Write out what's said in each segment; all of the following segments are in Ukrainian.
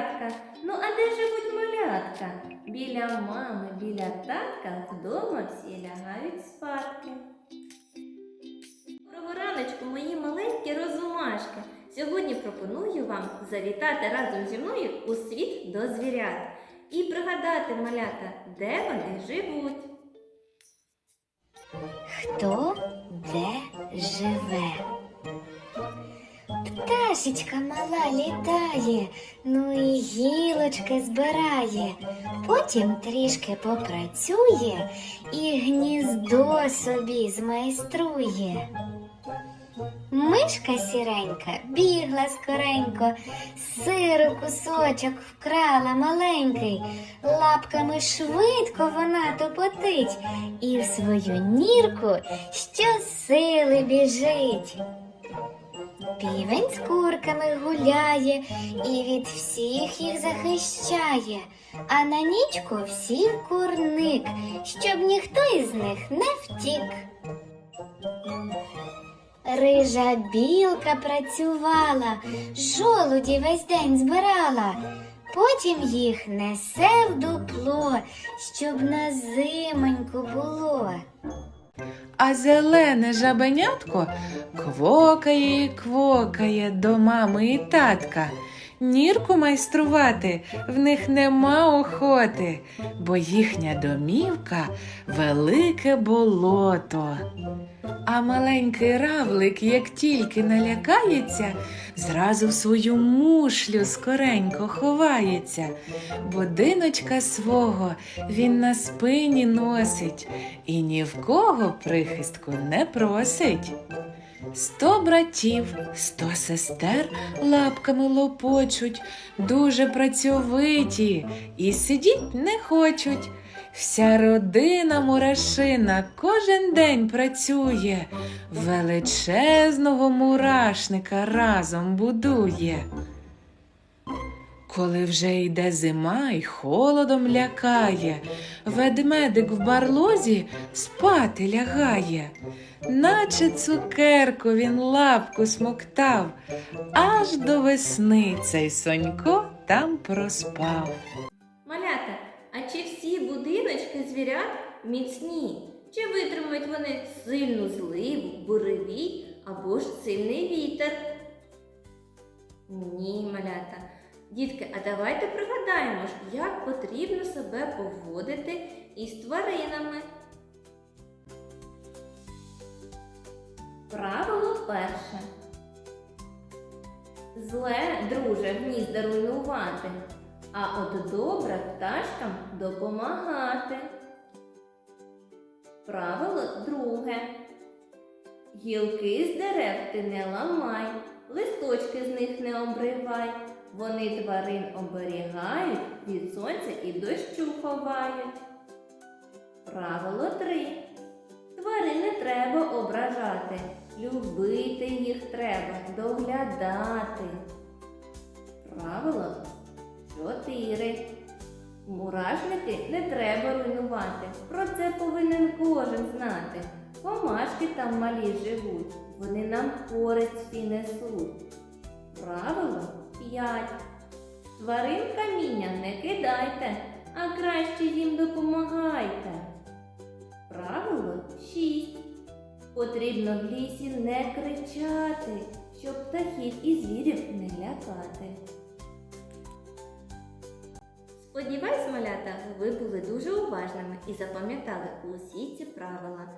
звірятка. Ну, а де живуть малятка? Біля мами, біля татка, вдома всі лягають спадки. Доброго раночку, мої маленькі розумашки. Сьогодні пропоную вам завітати разом зі мною у світ до звірят і пригадати малята, де вони живуть. Хто де живе? Пташечка мала літає, ну і гілочки збирає, потім трішки попрацює і гніздо собі змайструє. Мишка сіренька бігла скоренько, сиру кусочок вкрала маленький, лапками швидко вона топотить і в свою нірку щосили біжить. Півень з курками гуляє і від всіх їх захищає, а на нічку всіх курник, щоб ніхто із них не втік. Рижа білка працювала, жолуді весь день збирала, потім їх несе в дупло, щоб на зимоньку було. А зелене жабенятко квокає і квокає до мами і татка. Нірку майструвати в них нема охоти, бо їхня домівка велике болото. А маленький равлик, як тільки налякається, зразу в свою мушлю скоренько ховається. Будиночка свого він на спині носить і ні в кого прихистку не просить. Сто братів, сто сестер лапками лопочуть, дуже працьовиті і сидіть не хочуть. Вся родина мурашина кожен день працює, величезного мурашника разом будує. Коли вже йде зима й холодом лякає, ведмедик в барлозі спати лягає, наче цукерку він лапку смоктав, аж до весни цей сонько там проспав. Малята, а чи всі будиночки звірят міцні? Чи витримають вони сильну зливу, буревій або ж сильний вітер? Ні, малята. Дітки, а давайте пригадаємо, як потрібно себе поводити із тваринами. Правило перше. Зле, друже, гнізда руйнувати, а от добре пташкам допомагати. Правило друге. Гілки з дерев ти не ламай, листочки з них не обривай. Вони тварин оберігають, від сонця і дощу ховають. Правило 3. Тварин не треба ображати, любити їх треба, доглядати. Правило 4. Мурашники не треба руйнувати. Про це повинен кожен знати. Комашки там малі живуть, вони нам користь всі несуть. Правило 5. Тварин каміння не кидайте, а краще їм допомагайте. Правило 6. Потрібно в лісі не кричати, щоб птахів і звірів не лякати. Сподіваюсь, малята, ви були дуже уважними і запам'ятали усі ці правила.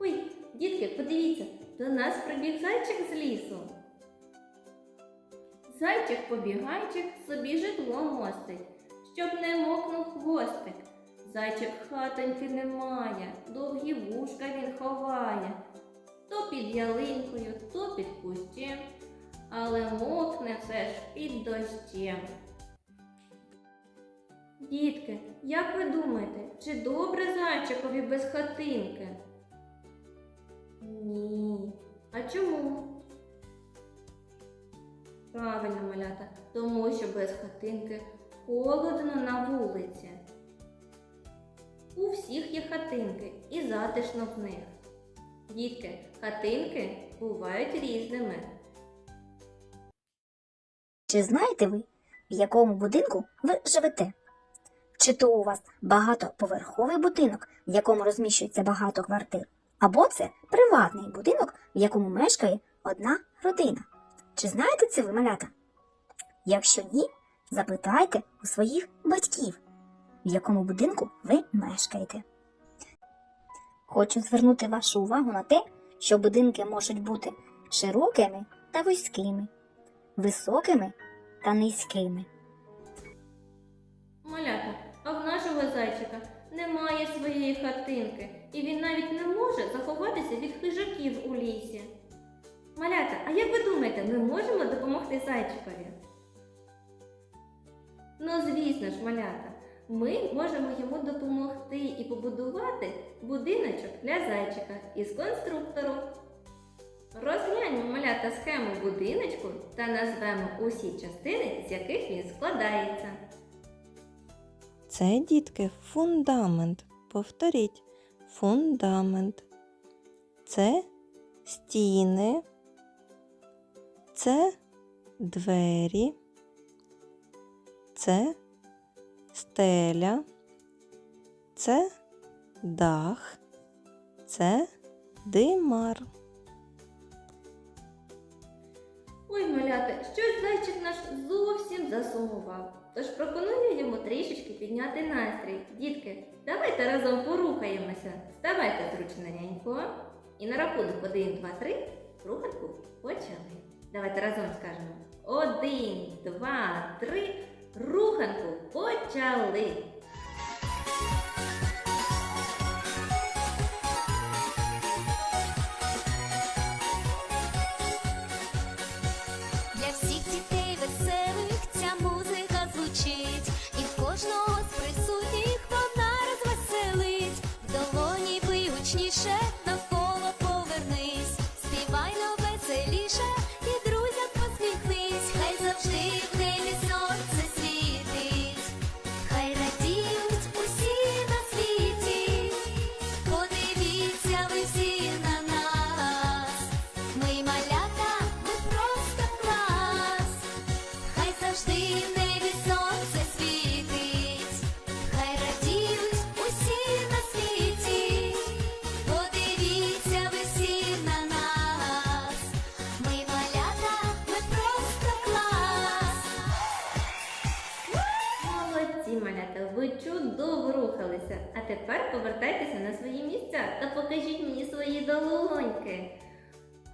Ой, дітки, подивіться, до нас прибіг зайчик з лісу. Зайчик побігайчик собі житло мостить, щоб не мокнув хвостик. Зайчик хатоньки не має, довгі вушка він ховає. То під ялинкою, то під кущем, але мокне все ж під дощем. Дітки, як ви думаєте, чи добре зайчикові без хатинки? Ні. А чому? Правильно, малята, тому що без хатинки холодно на вулиці. У всіх є хатинки і затишно в них. Дітки, хатинки бувають різними. Чи знаєте ви, в якому будинку ви живете. Чи то у вас багатоповерховий будинок, в якому розміщується багато квартир, або це приватний будинок, в якому мешкає одна родина. Чи знаєте це ви, малята? Якщо ні, запитайте у своїх батьків, в якому будинку ви мешкаєте. Хочу звернути вашу увагу на те, що будинки можуть бути широкими та вузькими, високими та низькими. Малята, а в нашого зайчика немає своєї хатинки, і він навіть не може заховатися від хижаків у лісі. Малята, а як ви думаєте, ми можемо допомогти зайчикові? Ну, звісно ж, малята, ми можемо йому допомогти і побудувати будиночок для зайчика із конструктору. Розгляньмо малята схему будиночку та назвемо усі частини, з яких він складається. Це, дітки, фундамент. Повторіть. Фундамент. Це стіни. Це двері. Це стеля. Це дах. Це димар. Ой, малята, щось зайчик наш зовсім засумував. Тож пропоную йому трішечки підняти настрій. Дітки, давайте разом порухаємося. Ставайте зручненько. І на рахунок 1, 2, 3 руханку почали. Давайте разом скажемо. 1, 2, 3. Руханку почали. Чудово рухалися. А тепер повертайтеся на свої місця та покажіть мені свої долоньки.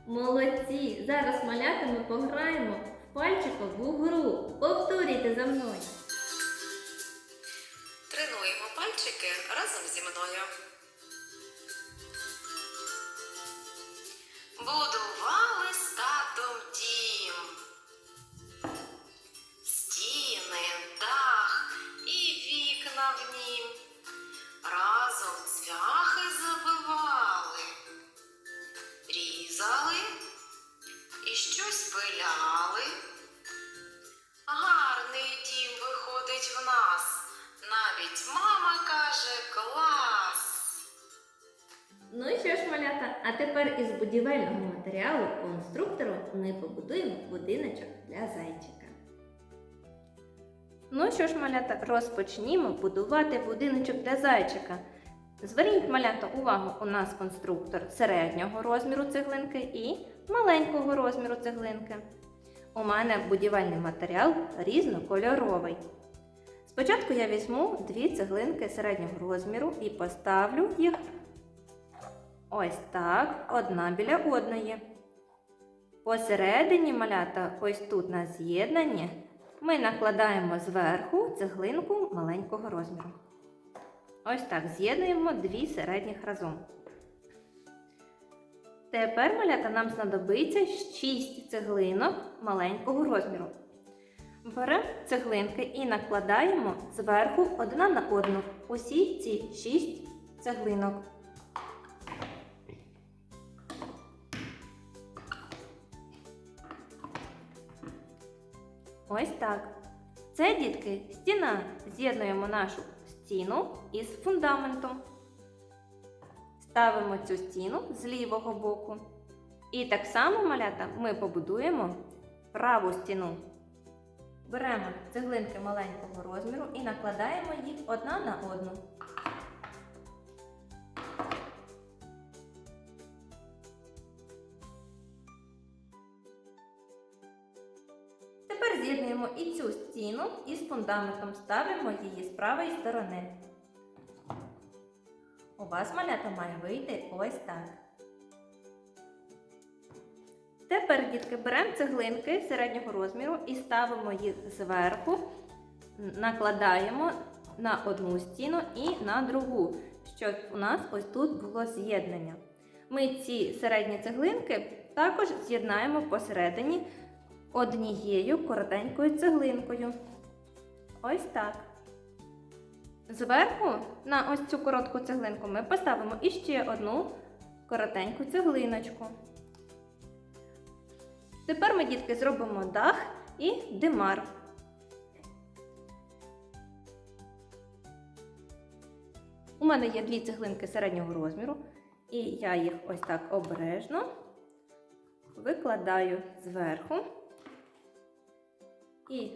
Молодці! Зараз малята ми пограємо в пальчикову гру. Повторюйте за мною. Тренуємо пальчики разом зі мною. Будували з ми побудуємо будиночок для зайчика. Ну що ж, малята, розпочнімо будувати будиночок для зайчика. Зверніть малята увагу, у нас конструктор середнього розміру цеглинки і маленького розміру цеглинки. У мене будівельний матеріал різнокольоровий. Спочатку я візьму дві цеглинки середнього розміру і поставлю їх ось так, одна біля одної. Посередині малята, ось тут на з'єднанні, ми накладаємо зверху цеглинку маленького розміру. Ось так з'єднуємо дві середніх разом. Тепер малята нам знадобиться 6 цеглинок маленького розміру. Беремо цеглинки і накладаємо зверху одна на одну усі ці 6 цеглинок. Ось так. Це, дітки, стіна. З'єднуємо нашу стіну із фундаментом. Ставимо цю стіну з лівого боку. І так само, малята, ми побудуємо праву стіну. Беремо цеглинки маленького розміру і накладаємо їх одна на одну. І цю стіну із фундаментом, ставимо її з правої сторони. У вас малята має вийти ось так. Тепер, дітки, беремо цеглинки середнього розміру і ставимо їх зверху, накладаємо на одну стіну і на другу, щоб у нас ось тут було з'єднання. Ми ці середні цеглинки також з'єднаємо посередині однією коротенькою цеглинкою. Ось так. Зверху на ось цю коротку цеглинку ми поставимо іще одну коротеньку цеглиночку. Тепер ми, дітки, зробимо дах і димар. У мене є дві цеглинки середнього розміру, і я їх ось так обережно викладаю зверху і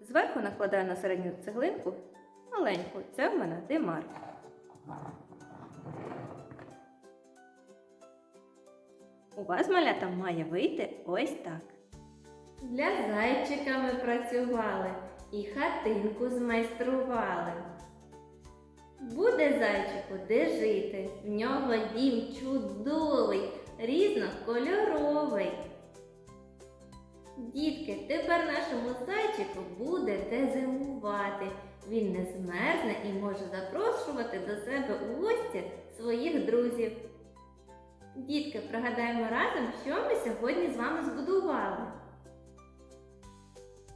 зверху накладаю на середню цеглинку маленьку. Це в мене димар. У вас малята має вийти ось так. Для зайчика ми працювали і хатинку змайстрували. Буде зайчику де жити, в нього дім чудовий, різнокольоровий. Дітки, тепер нашому зайчику буде де зимувати. Він не змерзне і може запрошувати до себе у гості своїх друзів. Дітки, пригадаємо разом, що ми сьогодні з вами збудували.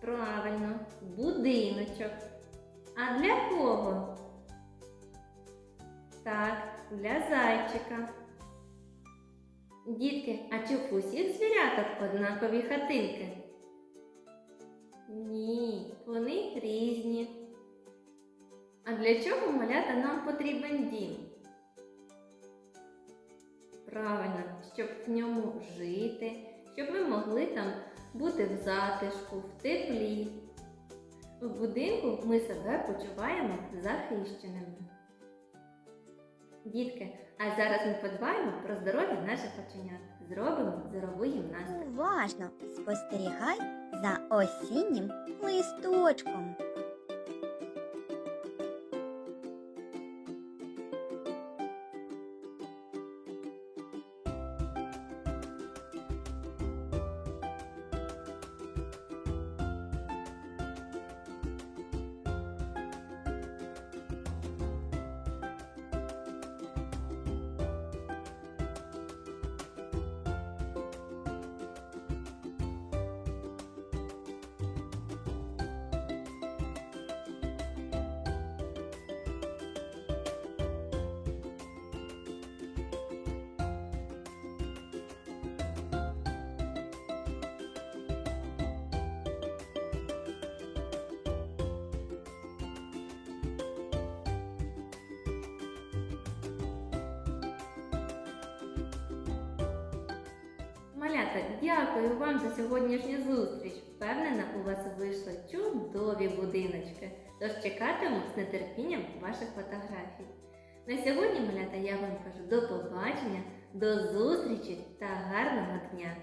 Правильно, будиночок. А для кого? Так, для зайчика. Дітки, а чи в усіх звіряток однакові хатинки? Ні, вони різні. А для чого малята нам потрібен дім? Правильно, щоб в ньому жити, щоб ми могли там бути в затишку, в теплі. В будинку ми себе почуваємо захищеними. Дітки, а зараз ми подбаємо про здоров'я наших оченят. Зробимо здорову гімнастику. Уважно спостерігай за осіннім листочком. Малята, дякую вам за сьогоднішню зустріч. Впевнена, у вас вийшли чудові будиночки. Тож чекатиму з нетерпінням ваших фотографій. На сьогодні, малята, я вам кажу до побачення, до зустрічі та гарного дня!